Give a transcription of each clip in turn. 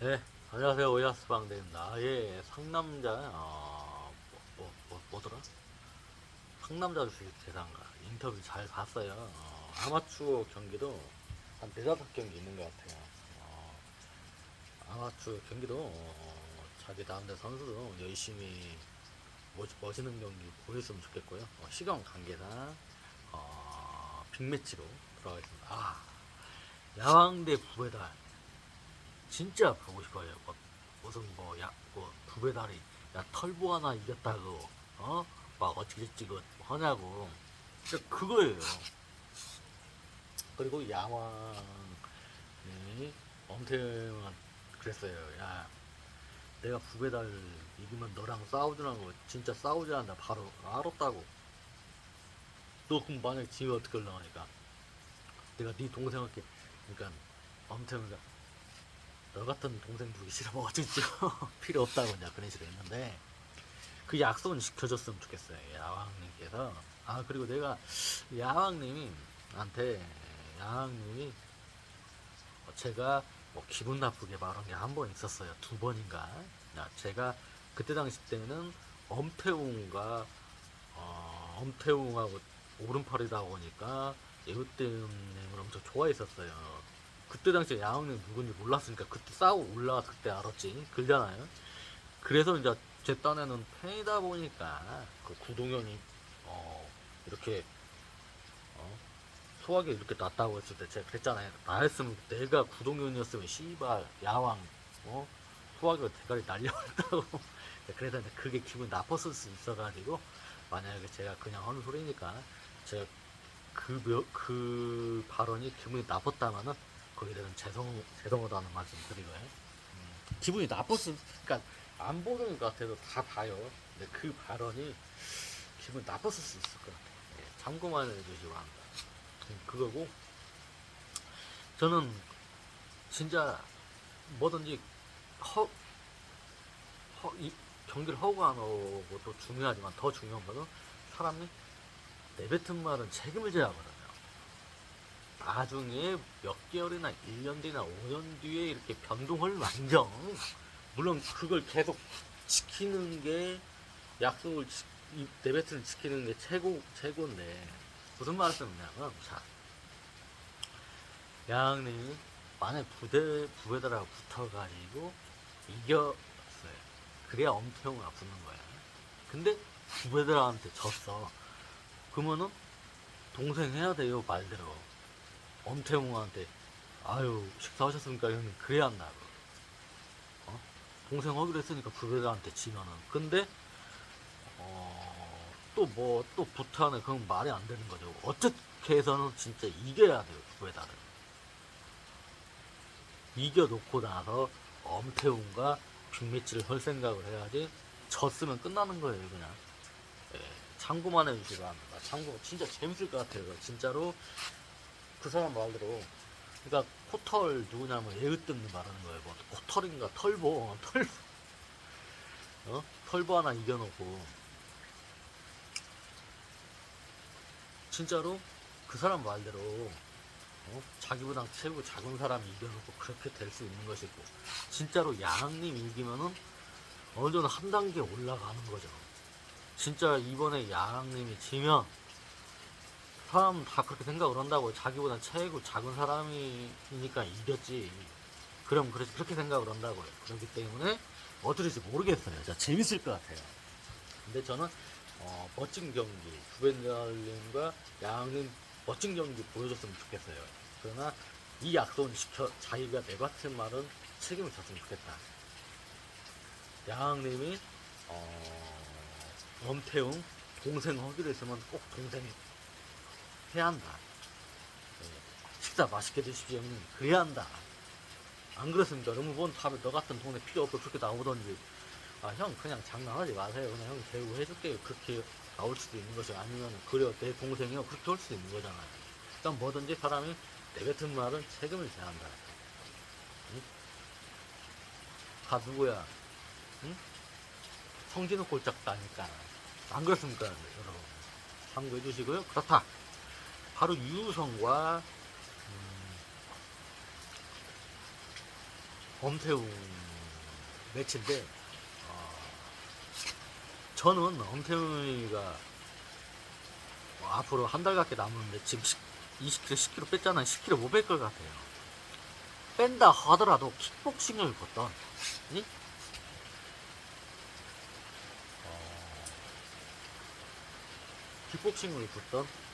네, 안녕하세요. 오야스 방대입니다. 예, 상남자, 어, 뭐, 뭐, 뭐, 뭐 더라? 상남자 주식 대상가 인터뷰 잘 봤어요. 어, 아마추어 경기도 한 네다섯 경기 있는 것 같아요. 어, 아마추어 경기도 어, 자기 다음대 선수도 열심히 멋, 멋있는 경기 보였으면 좋겠고요. 어, 시간 관계상 어, 빅매치로 들어가겠습니다. 아, 야왕대 부배달 진짜 보고 싶어요. 뭐, 무슨 뭐, 야, 뭐, 부배달이, 야, 털보 하나 이겼다고, 어? 막 어찌저찌 그 하냐고. 진짜 그거예요. 그리고 야왕이 엄태웅은 그랬어요. 야, 내가 부배달 이기면 너랑 싸우더라고. 진짜 싸우지 않는다. 바로 알았다고. 너 그럼 만약에 지면 어떻게 올라가니까. 내가 네 동생한테, 그러니까 엄태웅이가 너 같은 동생 두기 싫으면 어쩌지 필요 없다고 이제 그런 식으로 했는데 그 약속은 지켜줬으면 좋겠어요 야왕님께서. 아 그리고 내가 야왕님이 한테 야왕님이 어, 제가 뭐 기분 나쁘게 말한 게 한 번 있었어요 두 번인가. 야, 제가 그때 당시 때는 엄태웅과 어, 엄태웅하고 오른팔이다 보니까 예우때님을 엄청 좋아했었어요 그때 당시에 야왕님 누군지 몰랐으니까 그때 싸우고 올라와서 그때 알았지. 그잖아요. 그래서 이제 제 딴에는 팬이다 보니까 그 구동현이 어 이렇게 어 소화기 이렇게 났다고 했을 때 제가 그랬잖아요. 나였으면 내가 구동현이었으면 씨발 야왕 어 소화기가 대가리 날려버렸다고. 그래서 그게 기분 나빴을 수 있어가지고 만약에 제가 그냥 하는 소리니까 제가 그, 며- 그 발언이 기분이 나빴다면은 거기에 대해서 죄송, 죄송하다는 말씀 드리고요. 음, 기분이 나빴을, 그러니까 안 보는 것 같아도 다 봐요. 근데 그 발언이 기분이 나빴을 수 있을 것 같아요. 예, 참고만 해주시고 합니다. 음, 그거고, 저는 진짜 뭐든지 허, 허, 이, 경기를 하고 안 하고 도 중요하지만 더 중요한 거는 사람이 내뱉은 말은 책임을 져야 하거든요. 나중에 몇 개월이나 1년 뒤나 5년 뒤에 이렇게 변동을 완정. 물론 그걸 계속 지키는 게 약속을 지, 이 내뱉을 지키는 게 최고, 최고인데. 무슨 말씀이냐면, 자. 양님이 만약 부대, 부배들하고 붙어가지고 이겼어요. 그래야 엄태웅아 붙는 거야. 근데 부배들한테 졌어. 그러면은 동생 해야 돼요, 말대로. 엄태웅한테 아유 식사하셨습니까? 형님 그래야 한다고 어? 동생 하기로 했으니까 부배들한테 지면은. 근데 어, 또뭐 또 부타는 그건 말이 안 되는 거죠. 어떻게 해서는 진짜 이겨야 돼요 부배달을 이겨놓고 나서 엄태웅과 빅매치를 할 생각을 해야지 졌으면 끝나는 거예요 그냥. 예, 참고만 해주시기 바랍니다. 참고 진짜 재밌을 것 같아요 진짜로 그 사람 말대로. 그러니까 코털 누구냐면 예으뜸 말하는 거예요. 뭐 코털인가? 털보. 어, 털보. 어? 털보 하나 이겨놓고. 진짜로? 그 사람 말대로. 어? 자기보다 최고 작은 사람이 이겨놓고 그렇게 될 수 있는 것이고. 진짜로 양님 이기면은 어느 정도 한 단계 올라가는 거죠. 진짜 이번에 양님이 지면 사람 다 그렇게 생각을 한다고 자기보다 최고 작은 사람이니까 이겼지. 그럼 그렇게, 그렇게 생각을 한다고요. 그렇기 때문에 될지 모르겠어요. 자 재밌을 것 같아요. 근데 저는 어, 멋진 경기 구벤잘님과 양님 멋진 경기 보여줬으면 좋겠어요. 그러나 이 약속은 지켜 자기가 내뱉은 말은 책임을 졌으면 좋겠다. 양님이 어, 엄태웅 동생 하기로 했으면 꼭 동생 해야 한다. 예, 식사 맛있게 드십시오, 형님. 그래야 한다. 안 그렇습니까? 너무 뭔 밥에 너 같은 동네 필요 없고 그렇게 나오던지. 아, 형, 그냥 장난하지 마세요. 그냥 형 대우해줄게요. 그렇게 나올 수도 있는 것이 아니면, 그래요. 내 동생이요. 그렇게 할 수도 있는 거잖아요. 일단 뭐든지 사람이 내뱉은 말은 책임을 져야 한다. 응? 다 누구야? 응? 성진우 꼴짝 나니까. 안 그렇습니까, 여러분? 참고해 주시고요. 그렇다. 바로 유성과 음, 엄태웅 매치인데 어, 저는 엄태웅이가 뭐 앞으로 한 달밖에 남았는데 지금 10, 20kg, 10kg 뺐잖아요. 10kg 못 뺄 것 같아요. 뺀다 하더라도 킥복싱을 걷던 이? 어, 킥복싱을 걷던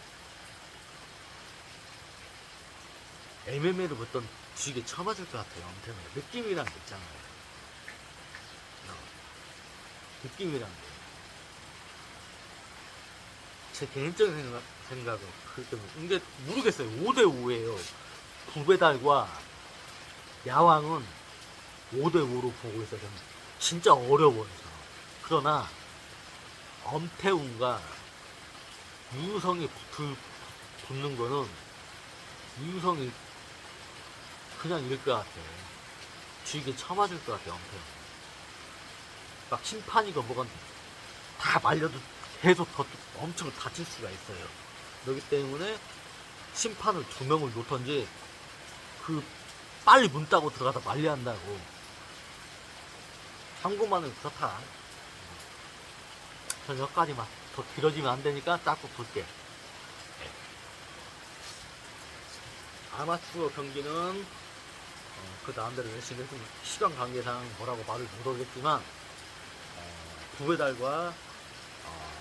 MMA를 걷던 주익에 쳐맞을 것 같아요. 엄태웅 느낌이란 게 있잖아요. 어, 느낌이란 게. 제 개인적인 생각, 생각은 그렇게 근데 모르겠어요. 5대 5예요. 구배달과 야왕은 5대 5로 보고 있어요. 진짜 어려워요. 그러나 엄태웅과 유성이 붙을, 붙는 거는 유성이 그냥 이럴 것 같아요. 주익에 쳐맞을 것 같아요. 엄태웅. 막 심판이고 뭐건 다 말려도 계속 더 엄청 다칠 수가 있어요. 그렇기 때문에 심판을 두 명을 놓던지 그 빨리 문 따고 들어가서 말리 한다고. 참고만은 그렇다. 전 여기까지만 더 길어지면 안 되니까 짧고 굵게. 아마추어 경기는 어, 그 나름대로 열심히 했습니다. 시간 관계상 뭐라고 말을 못하겠지만 어, 부배달과 어,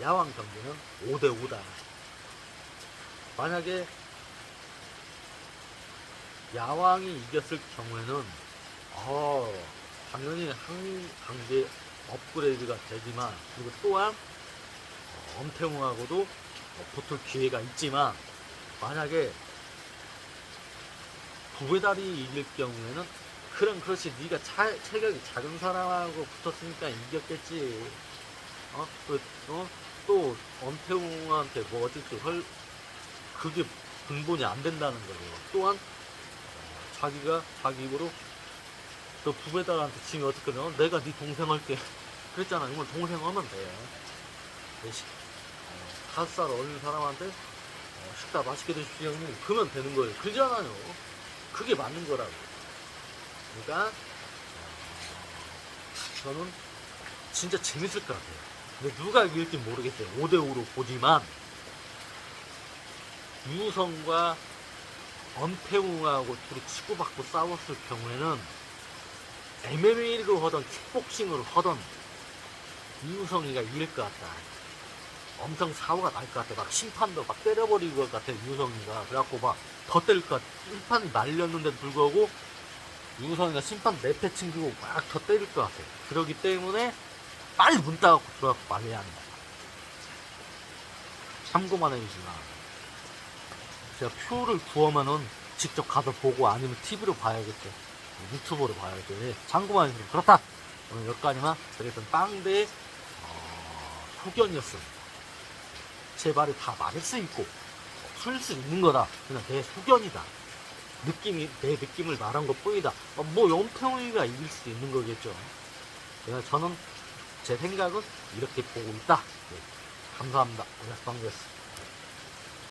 야왕 경기는 5대 5다. 만약에 야왕이 이겼을 경우에는 어, 당연히 한 강제 업그레이드가 되지만 그리고 또한 어, 엄태웅하고도 어, 붙을 기회가 있지만 만약에 부배달이 이길 경우에는 그럼 그렇지 네가 차, 체격이 작은 사람하고 붙었으니까 이겼겠지. 어? 또, 어? 또 엄태웅한테 뭐 어쨌든 헐 그게 근본이 안 된다는 거고 또한 어, 자기가 자기 입으로 또 부배달한테 지면 어떻게 어? 내가 네 동생 할게. 그랬잖아. 이건 동생 하면 돼. 어, 다섯 살 어린 사람한테 어, 식사 맛있게 드십시오 형님. 그러면 되는 거예요. 그잖아요 그게 맞는 거라고. 그러니까 어, 저는 진짜 재밌을 것 같아요. 근데 누가 이길지 모르겠어요. 5대5로 보지만 유성과 엄태웅하고 둘이 치고받고 싸웠을 경우에는 MMA를 하던 킥복싱을 하던 유성이가 이길 것 같다. 엄청 사고가 날 것 같아. 막 심판도 막 때려버릴 것 같아, 유성이가. 그래갖고 막 더 때릴 것 같아. 심판이 말렸는데도 불구하고 유성이가 심판 내패 챙기고 막 더 때릴 것 같아. 그러기 때문에 빨리 문 따갖고 들어갖고 말려야 한다. 참고만 해주시면. 제가 표를 구하면은 직접 가서 보고 아니면 TV로 봐야겠죠. 유튜브로 봐야죠. 예, 참고만 해주시면 그렇다. 오늘 여기까지만 드렸던 빵대의 어, 소견이었습니다. 제 말을 다 말할 수 있고 풀 수 있는 거다. 그냥 내 소견이다. 느낌이 내 느낌을 말한 것 뿐이다. 어, 뭐 연평이가 이길 수도 있는 거겠죠. 그냥 저는 제 생각은 이렇게 보고 있다. 예, 감사합니다. 오늘 빵대였습니다.